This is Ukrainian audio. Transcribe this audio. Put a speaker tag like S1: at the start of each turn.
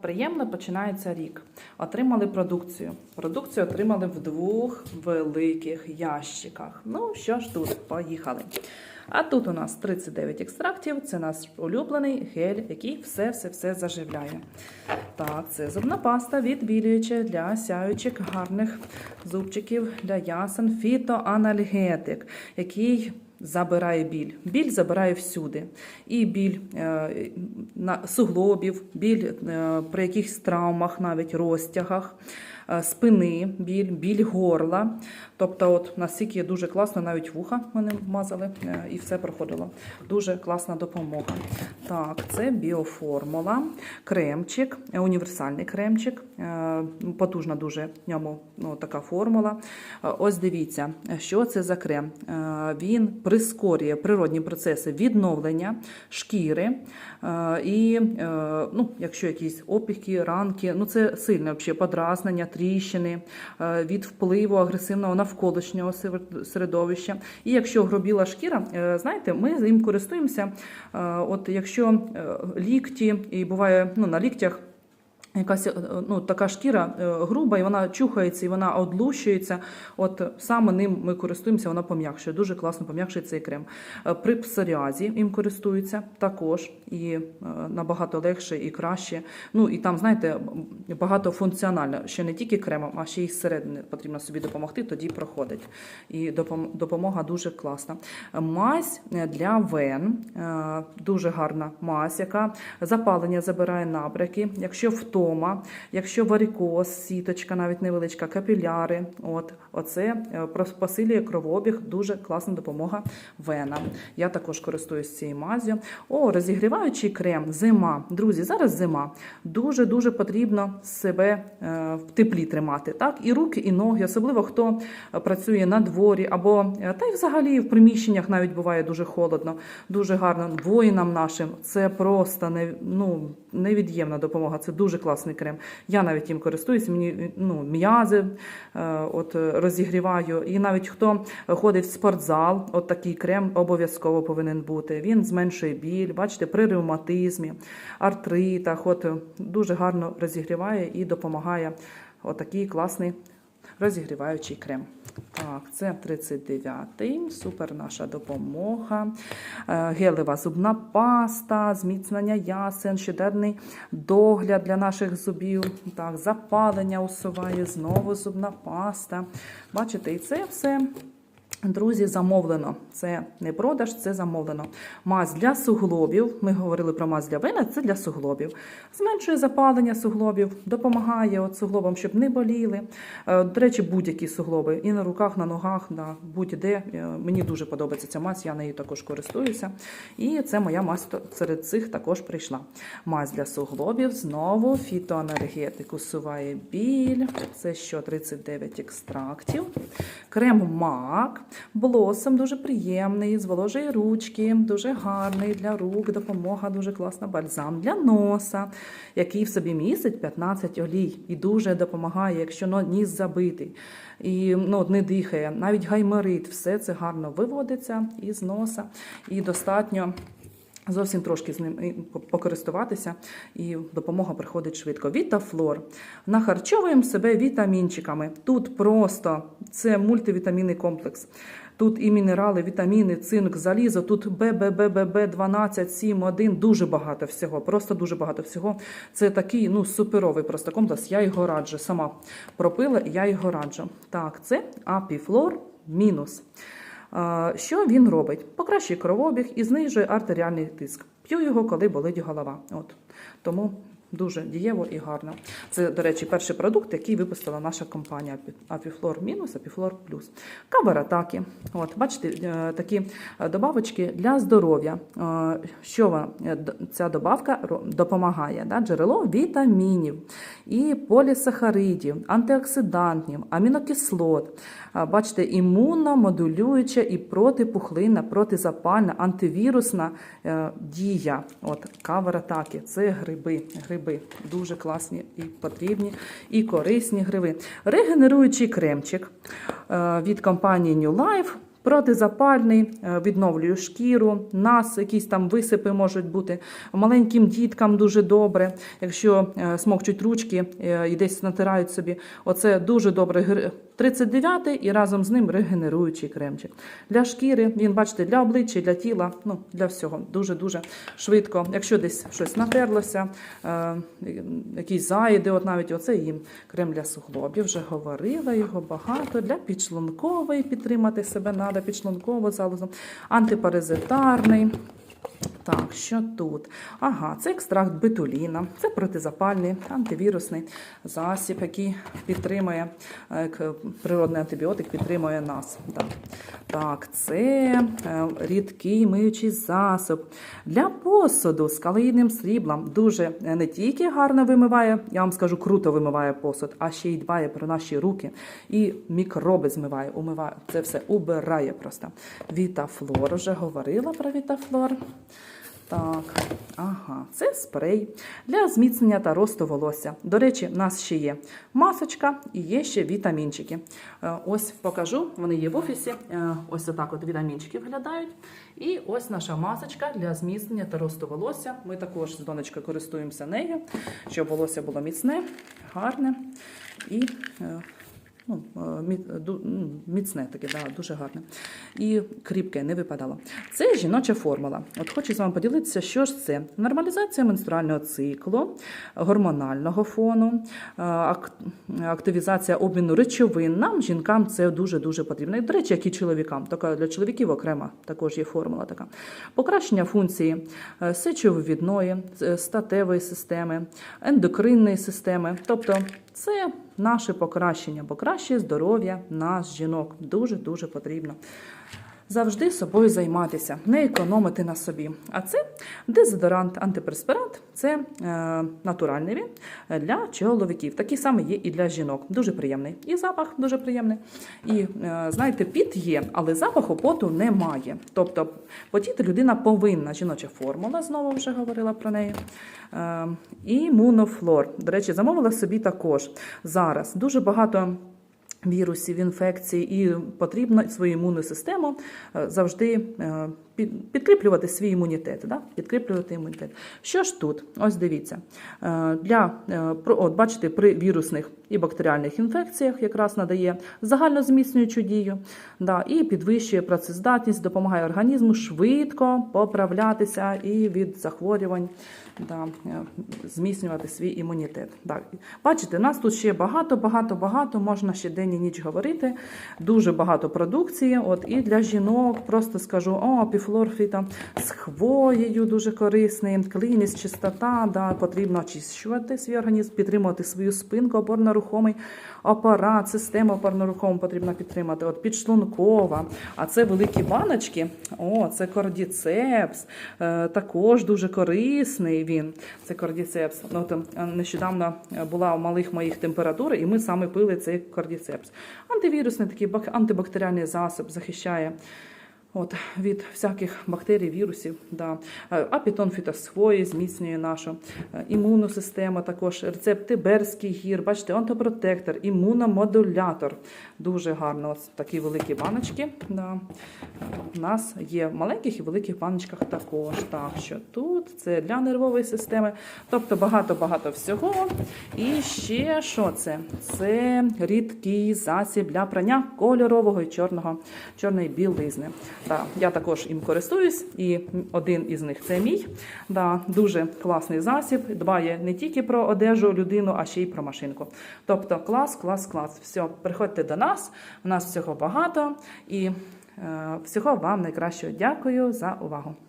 S1: Приємно починається рік. Отримали продукцію. Продукцію отримали в двох великих ящиках. Ну що ж тут, поїхали. А тут у нас 39 екстрактів. Це наш улюблений гель, який все-все-все заживляє. Так, це зубна паста відбілююча для сяючих гарних зубчиків для ясен. Фітоанальгетик, який забирає біль. Біль забирає всюди. І біль е, суглобів, біль е, при якихось травмах, навіть розтягах, спини, біль, біль горла. Тобто, от настільки дуже класно, навіть вуха мене мазали е, і все проходило. Дуже класна допомога. Так, це біоформула, кремчик, е, універсальний кремчик. е, Потужна дуже в ньому ну, така формула. Е, Ось дивіться, що це за крем. Е, Він прискорює природні процеси відновлення шкіри. е, І е, ну, якщо якісь опіки, ранки, ну це сильне подразнення, тріщини е, від впливу агресивного навколишнього сер- середовища. І якщо гробіла шкіра, е, знаєте, ми їм користуємося. е, От якщо лікті, і буває ну, на ліктях. Якась е, ну, така шкіра е, груба, і вона чухається, і вона одлущується. От саме ним ми користуємося, вона пом'якшує. Дуже класно пом'якшує цей крем. Е, При псоріазі їм користуються також і набагато легше і краще. Ну і там, знаєте, багатофункціонально. Ще не тільки кремом, а ще й зсередини потрібно собі допомогти, тоді проходить. І допомога дуже класна. Мазь для вен, дуже гарна мазь, яка запалення забирає набряки. Якщо втома, якщо варикоз, сіточка, навіть невеличка, капіляри. От оце е, посилює кровообіг, дуже класна допомога венам. Я також користуюсь цією мазю. О, розігріваючий крем, зима. Друзі, зараз зима. Дуже дуже потрібно себе е, в теплі тримати. Так, і руки, і ноги, особливо хто працює на дворі, або е, та й взагалі в приміщеннях навіть буває дуже холодно, дуже гарно. Воїнам нашим це просто не, ну, невід'ємна допомога. Це дуже класний крем. Я навіть їм користуюся, мені ну, м'язи е, от, розігріваю. І навіть хто ходить в спортзал, от такий крем обов'язково повинен бути. Він зменшує біль, бачите, при ревматизмі, артритах. От, дуже гарно розігріває і допомагає отакий класний розігріваючий крем. Так, це 39-й, супер наша допомога. Е, Гелева зубна паста, зміцнення ясен, щоденний догляд для наших зубів. Так, запалення усуває, знову зубна паста. Бачите, і це все. Друзі, замовлено. Це не продаж, це замовлено. Мазь для суглобів. Ми говорили про мазь для вени, це для суглобів. Зменшує запалення суглобів, допомагає от суглобам, щоб не боліли. Е, До речі, будь-які суглоби. І на руках, на ногах, на будь-де. Е, Мені дуже подобається ця мазь, я нею також користуюся. І це моя мазь серед цих також прийшла. Мазь для суглобів. Знову фітоенергетик усуває біль. Це що 39 екстрактів. Крем мак. Блосом дуже приємний, зволожує ручки, дуже гарний для рук, допомога дуже класна. Бальзам для носа, який в собі містить 15 олій і дуже допомагає, якщо ніс забитий і ну, не дихає. Навіть гайморит, все це гарно виводиться із носа і достатньо. Зовсім трошки з ним покористуватися, і допомога приходить швидко. Вітафлор. Нахарчовуємо себе вітамінчиками. Тут просто це мультивітамінний комплекс. Тут і мінерали, вітаміни, цинк, залізо, тут ББББ 12, 7, 1, дуже багато всього, просто дуже багато всього. Це такий ну, суперовий просто комплекс. Я його раджу. Сама пропила, я його раджу. Так, це апіфлор мінус. Що він робить? Покращує кровообіг і знижує артеріальний тиск. П'ю його, коли болить голова. От. Тому дуже дієво і гарно. Це, до речі, перший продукт, який випустила наша компанія Апіфлор мінус, Апіфлор плюс. Кабаратаки. От, бачите, е, такі е, добавочки для здоров'я. Е, Що ця добавка допомагає? Джерело вітамінів і полісахаридів, антиоксидантів, амінокислот. Бачите, імуномодулююча і протипухлинна, протизапальна, антивірусна дія. От кавер-атаки. Це гриби. Гриби дуже класні і потрібні, і корисні гриби. Регенеруючий кремчик е, від компанії New Life. Протизапальний, е, відновлює шкіру, нас якісь там висипи можуть бути. Маленьким діткам дуже добре. Якщо е, смокчуть ручки е, і десь натирають собі, оце дуже добре. 39-й і разом з ним регенеруючий кремчик. Для шкіри, він, бачите, для обличчя, для тіла, ну, для всього. Дуже-дуже швидко. Якщо десь щось натерлося, якісь заїди, от навіть оце їм крем для суглобів. Вже говорила його багато. Для підшлункової підтримати себе треба, підшлункову залозу, антипаразитарний. Так, що тут? Ага, це екстракт бетуліна, це протизапальний, антивірусний засіб, який підтримує е, природний антибіотик, підтримує нас. Так, так це е, рідкий миючий засоб для посуду з калійним сріблом. Дуже е, не тільки гарно вимиває, я вам скажу, круто вимиває посуд, а ще й дбає про наші руки і мікроби змиває, умиває. Це все убирає просто. Вітафлор, вже говорила про вітафлор. Так, ага, це спрей для зміцнення та росту волосся. До речі, в нас ще є масочка і є ще вітамінчики. Е, Ось покажу, вони є в офісі. Е, Ось отак от вітамінчики виглядають. І ось наша масочка для зміцнення та росту волосся. Ми також з донечкою користуємося нею, щоб волосся було міцне, гарне і. Е, Ну, е, ну, міцне таке, да, дуже гарне. І кріпке, не випадало. Це жіноча формула. От хочу з вами поділитися, що ж це. Нормалізація менструального циклу, гормонального фону, е, активізація обміну речовин. Нам, жінкам, це дуже-дуже потрібно. І, до речі, як і чоловікам. Така для чоловіків окрема також є формула така. Покращення функції е, сечовивідної, е, статевої системи, ендокринної системи. Тобто це наше покращення, бо краще здоров'я нас, жінок. Дуже-дуже потрібно. Завжди собою займатися, не економити на собі. А це дезодорант, антиперспирант, це е, натуральний він е, для чоловіків. Такий самий є і для жінок. Дуже приємний. І запах дуже приємний. І е, знаєте, піт є, але запаху поту немає. Тобто потіти людина повинна. Жіноча формула, знову вже говорила про неї. Е, і мунофлор. До речі, замовила собі також зараз. Дуже багато вірусів, інфекцій, і потрібно свою імунну систему е, завжди е, підкріплювати свій імунітет. Да? Підкріплювати імунітет. Що ж тут? Ось дивіться. Е, Для, е, от, бачите, при вірусних і бактеріальних інфекціях якраз надає загальнозміцнюючу дію да, і підвищує працездатність, допомагає організму швидко поправлятися і від захворювань да, е, зміцнювати свій імунітет. Так. Бачите, нас тут ще багато, багато, багато, можна ще день і ніч говорити. Дуже багато продукції. От, і для жінок просто скажу: о, піфлорфіта з хвоєю дуже корисний, кліність, чистота, да, потрібно очищувати свій організм, підтримувати свою спинку, опорно-рухомий апарат, систему опорно-рухому потрібно підтримати. От підшлункова. А це великі баночки. О, це кордіцепс. Е, також дуже корисний він. Це кордіцепс. Ну, там, е, нещодавно е, була у малих моїх температури, і ми саме пили цей кордіцепс. Антивірусний такий антибактеріальний засіб захищає. От, від всяких бактерій, вірусів. Да. Е, Апітон фітосхвої зміцнює нашу е, імунну систему, також рецепт Тиберський гір, бачите, онтопротектор, імуномодулятор. Дуже гарно. Ось такі великі баночки. Да. Е, У нас є в маленьких і великих баночках також. Так, що тут це для нервової системи. Тобто багато-багато всього. І ще що це? Це рідкий засіб для прання кольорового і чорного, чорної білизни. Да, я також їм користуюсь, і один із них це мій. Да, дуже класний засіб. Дбає не тільки про одежу людину, а ще й про машинку. Тобто клас, клас, клас. Все, приходьте до нас. У нас всього багато і е, всього вам найкращого. Дякую за увагу.